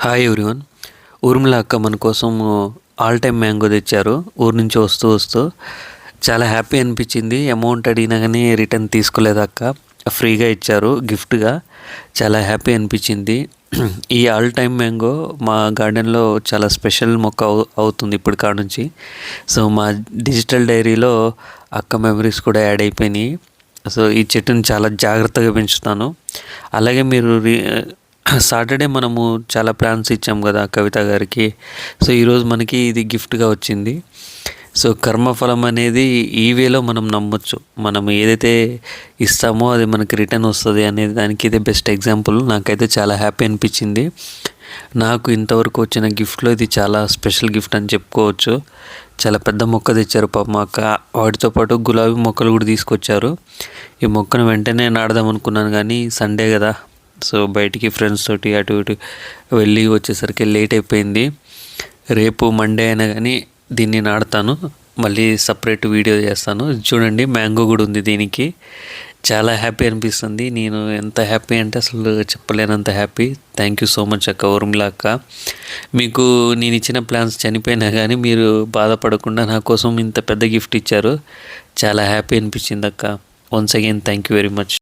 Hi everyone Urmila అక్క మన కోసం ఆల్ టైమ్ మ్యాంగో తెచ్చారు. ఊరు నుంచి వస్తూ వస్తూ చాలా హ్యాపీ అనిపించింది. అమౌంట్ అడిగినా కానీ రిటర్న్ తీసుకోలేదు అక్క. ఫ్రీగా ఇచ్చారు గిఫ్ట్గా చాలా హ్యాపీ అనిపించింది. ఈ ఆల్ టైమ్ మ్యాంగో మా గార్డెన్లో చాలా స్పెషల్ మొక్క అవు అవుతుంది ఇప్పుడు కాడ నుంచి. సో మా డిజిటల్ డైరీలో అక్క మెమరీస్ కూడా యాడ్ అయిపోయినాయి. సో ఈ చెట్టుని చాలా జాగ్రత్తగా పెంచుతాను అలాగే మీరు సాటర్డే మనము చాలా ప్లాన్స్ ఇచ్చాం కదా కవిత గారికి. సో ఈరోజు మనకి ఇది గిఫ్ట్గా వచ్చింది. సో కర్మఫలం అనేది ఈ వేలో మనం నమ్మొచ్చు. మనం ఏదైతే ఇస్తామో అది మనకి రిటర్న్ వస్తుంది అనేది దానికి ఇదే బెస్ట్ ఎగ్జాంపుల్. నాకైతే చాలా హ్యాపీ అనిపించింది. నాకు ఇంతవరకు వచ్చిన గిఫ్ట్లో ఇది చాలా స్పెషల్ గిఫ్ట్ అని చెప్పుకోవచ్చు. చాలా పెద్ద మొక్క తెచ్చారు పాప మొక్క వాటితో పాటు గులాబీ మొక్కలు కూడా తీసుకొచ్చారు. ఈ మొక్కను వెంటనే నాడదాం అనుకున్నాను కానీ సండే కదా. సో బయటికి ఫ్రెండ్స్ తోటి అటు ఇటు వెళ్ళి వచ్చేసరికి లేట్ అయిపోయింది. రేపు మండే అయినా కానీ దీన్ని నాడతాను. మళ్ళీ సపరేట్ వీడియో చేస్తాను. చూడండి మ్యాంగో కూడా ఉంది దీనికి. చాలా హ్యాపీ అనిపిస్తుంది. నేను ఎంత హ్యాపీ అంటే అసలు చెప్పలేనంత happy thank you so much అక్క ఊర్మిళ అక్క. మీకు నేను ఇచ్చిన ప్లాన్స్ చనిపోయినా కానీ మీరు బాధపడకుండా నా కోసం ఇంత పెద్ద గిఫ్ట్ ఇచ్చారు. చాలా హ్యాపీ అనిపించింది అక్క. Once again thank you very much